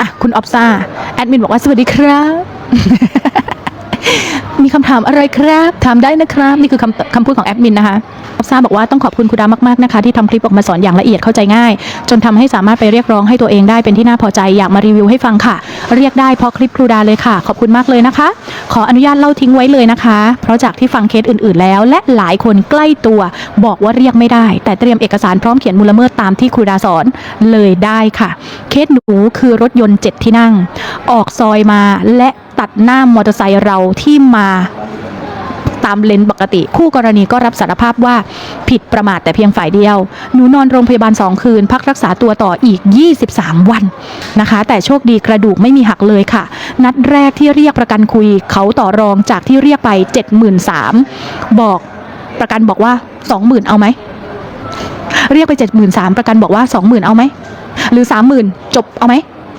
อะคุณออฟซ่าแอดมินบอกว่าสวัสดีครับ มีคำถามอะไรครับ ถามได้นะครับ นี่คือคำคำพูดของแอดมินนะคะออฟซ่าบอกว่าต้องขอบคุณครูดามากๆนะคะ ที่ทำคลิปออกมาสอนอย่างละเอียดเข้าใจง่าย จนทำให้สามารถไปเรียกร้องให้ตัวเองได้เป็นที่น่าพอใจอยากมารีวิวให้ฟังค่ะ เรียกได้เพราะคลิปครูดาเลยค่ะ ขอบคุณมากเลยนะคะ ขออนุญาตเล่าทิ้งไว้เลยนะคะ เพราะจากที่ฟังเคสอื่น ๆ แล้ว และหลายคนใกล้ตัวบอกว่าเรียกไม่ได้ แต่เตรียมเอกสารพร้อมเขียนมูลละเมิดตามที่ครูดาสอนเลยได้ค่ะ เคสหนูคือรถยนต์เจ็ดที่นั่ง ออกซอยมาและ ตัดหน้ามอเตอร์ไซค์เราที่มาตามเลนปกติ คู่กรณีก็รับสารภาพว่าผิดประมาทแต่เพียงฝ่ายเดียว หนูนอนโรงพยาบาล 2 คืน พักรักษาตัวต่ออีก 23 วันนะคะ แต่โชคดีกระดูกไม่มีหักเลยค่ะ นัดแรกที่เรียกประกันคุย เขาต่อรองจากที่เรียกไป 73,000บอกประกันบอกว่า 20,000 เอาไหม เรียกไป 73,000ประกันบอกว่า 20,000 เอาไหม หรือ 30,000 จบเอาไหม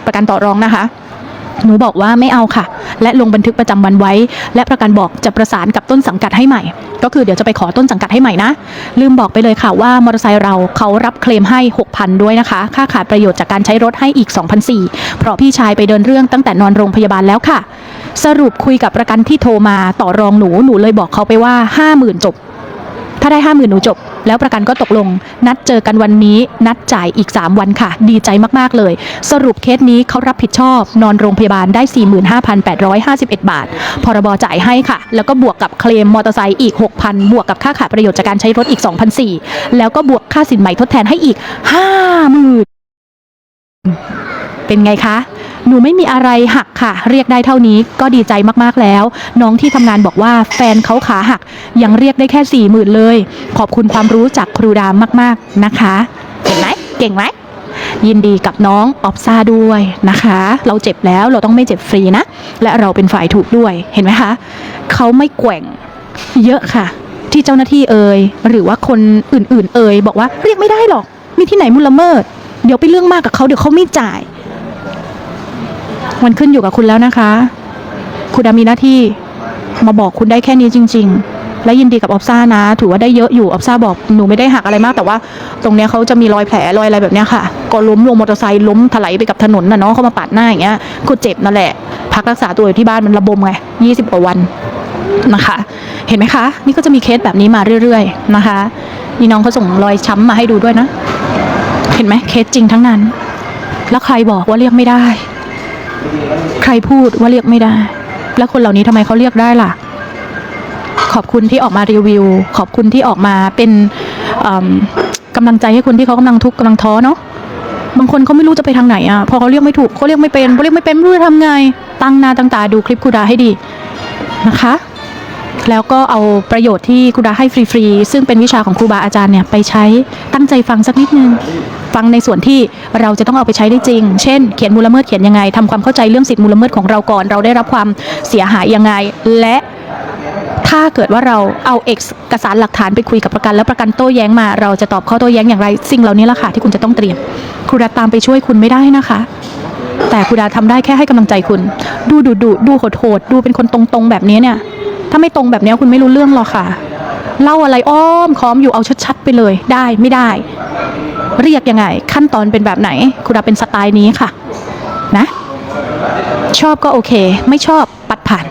ประกันต่อรองนะคะ หนูบอกว่าไม่เอาค่ะ และลงบันทึกประจำวันไว้ และประกันบอกจะประสานกับต้นสังกัดให้ใหม่ ก็คือเดี๋ยวจะไปขอต้นสังกัดให้ใหม่นะ ลืมบอกไปเลยค่ะว่ามอเตอร์ไซค์เราเขารับเคลมให้ 6,000 ด้วยนะคะ ค่าขาดประโยชน์จากการใช้รถให้อีก 2,400 เพราะพี่ชายไปเดินเรื่องตั้งแต่นอนโรงพยาบาลแล้วค่ะ สรุปคุยกับประกันที่โทรมาต่อรองหนูหนูเลยบอกเขาไปว่า 50,000 จบ ถ้าได้ห้าหมื่นหนูจบ แล้วประกันก็ตกลง นัดเจอกันวันนี้ นัดจ่ายอีก 3 วันค่ะ ดีใจมากๆเลย สรุปเคสนี้เขารับผิดชอบ นอนโรงพยาบาลได้ 45,851 บาท พรบจ่ายให้ค่ะ แล้วก็บวกกับเคลมมอเตอร์ไซค์อีก 6,000 บวกกับค่าขาดประโยชน์จากการใช้รถอีก 2,400 แล้วก็บวกค่าสินใหม่ทดแทนให้อีก 50,000เป็นไงคะ หนูไม่มีอะไรหักค่ะ เรียกได้เท่านี้ก็ดีใจมากๆแล้ว น้องที่ทำงานบอกว่าแฟนเขาขาหัก ยังเรียกได้แค่สี่หมื่นเลย ขอบคุณความรู้จากครูดามมากๆนะคะเห็นไหมเก่งไหมยินดีกับน้องออฟซาด้วยนะคะ เราเจ็บแล้วเราต้องไม่เจ็บฟรีนะ และเราเป็นฝ่ายถูกด้วยเห็นไหมคะ เขาไม่แกว่งเยอะค่ะ ที่เจ้าหน้าที่เอ่ยหรือว่าคนอื่นๆ เอ่ยบอกว่าเรียกไม่ได้หรอก มีที่ไหนมูละเมิด เดี๋ยวไปเรื่องมากกับเขาเดี๋ยวเขาไม่จ่าย มันขึ้นอยู่กับคุณแล้วนะคะ คุณดามีหน้าที่มาบอกคุณได้แค่นี้จริง ๆ และยินดีกับออฟซ่านะ ถือว่าได้เยอะอยู่ออฟซ่าบอกหนูไม่ได้หักอะไรมาก แต่ว่าตรงเนี้ยเขาจะมีรอยแผลรอยอะไรแบบเนี้ยค่ะ ก็ล้มลงมอเตอร์ไซค์ล้มถลายไปกับถนนน่ะเนาะเขามาปาดหน้าอย่างเงี้ยก็เจ็บนั่นแหละ พักรักษาตัวอยู่ที่บ้านมันระบมไงยี่สิบกว่าวันนะคะ เห็นไหมคะ นี่ก็จะมีเคสแบบนี้มาเรื่อย ๆ นะคะ นี่น้องเขาส่งรอยช้ำมาให้ดูด้วยนะ เห็นไหมเคสจริงทั้งนั้น แล้วใครบอกว่าเรียกไม่ได้ ใครพูดว่าเรียกไม่ได้ แล้วคนเหล่านี้ทำไมเขาเรียกได้ล่ะ ขอบคุณที่ออกมารีวิว ขอบคุณที่ออกมาเป็นกำลังใจให้คนที่เขากำลังทุกข์กำลังท้อเนาะบางคนเขาไม่รู้จะไปทางไหนอะพอเขาเรียกไม่ถูกเขาเรียกไม่เป็นเขาเรียกไม่เป็นไม่รู้จะทำไง ตั้งหน้าตั้งตาดูคลิปครูดาให้ดีนะคะ แล้วก็เอาประโยชน์ที่ครูดาให้ฟรีๆ ซึ่งเป็นวิชาของครูบาอาจารย์เนี่ยไปใช้ตั้งใจฟังสักนิดนึง ฟังในส่วนที่เราจะต้องเอาไปใช้ได้จริง เช่น เขียนมูละเมิดเขียนยังไงทำความเข้าใจเรื่องสิทธิมูละเมิดของเราก่อน เราได้รับความเสียหายยังไง และถ้าเกิดว่าเราเอาเอกสารหลักฐานไปคุยกับประกัน แล้วประกันโต้แย้งมา เราจะตอบข้อโต้แย้งอย่างไร สิ่งเหล่านี้แหละค่ะที่คุณจะต้องเตรียม ครูดาตามไปช่วยคุณไม่ได้นะคะ แต่ครูดาทำได้แค่ให้กำลังใจคุณ ดูดุดุดูโหดโหดดูเป็นคนตรงๆแบบนี้เนี่ย ถ้าไม่ตรงแบบนี้คุณไม่รู้เรื่องหรอกค่ะ เล่าอะไรอ้อมค้อมอยู่เอาชัดๆไปเลย ได้ไม่ได้ เรียกยังไง ขั้นตอนเป็นแบบไหนครูดาเป็นสไตล์นี้ค่ะ นะ ชอบก็โอเค ไม่ชอบปัดผ่าน